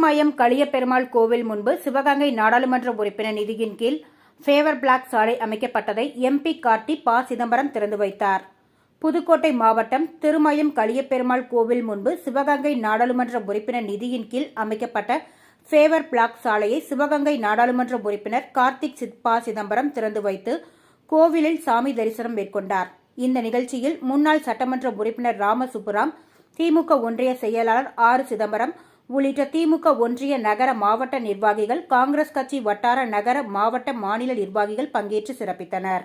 திருமயம் களியப்பெருமாள் கோவில் முன்பு சிவகங்கை நாடாளுமன்ற உறுப்பினர் நிதியின் கீழ் ஃபேவர் பிளாக் சாலை அமைக்கப்பட்டதை எம்பி கார்த்தி ப. சிதம்பரம் திறந்து வைத்தார். புதுக்கோட்டை மாவட்டம் திருமயம் களியப்பெருமாள் கோவில் முன்பு சிவகங்கை நாடாளுமன்ற உறுப்பினர் நிதியின் கீழ் அமைக்கப்பட்ட ஃபேவர் பிளாக் சாலையை சிவகங்கை நாடாளுமன்ற உறுப்பினர் கார்த்திக் சித் சிதம்பரம் திறந்து வைத்து கோவிலில் சாமி தரிசனம் மேற்கொண்டார். இந்த நிகழ்ச்சியில் முன்னாள் சட்டமன்ற உறுப்பினர் ராமசுப்புராம் திமுக ஒன்றிய செயலாளர் ஆறு சிதம்பரம் உள்ளிட்ட திமுக ஒன்றிய நகர மாவட்ட நிர்வாகிகள் காங்கிரஸ் கட்சி வட்டார நகர மாவட்ட மாநில நிர்வாகிகள் பங்கேற்று சிறப்பித்தனர்.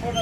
போட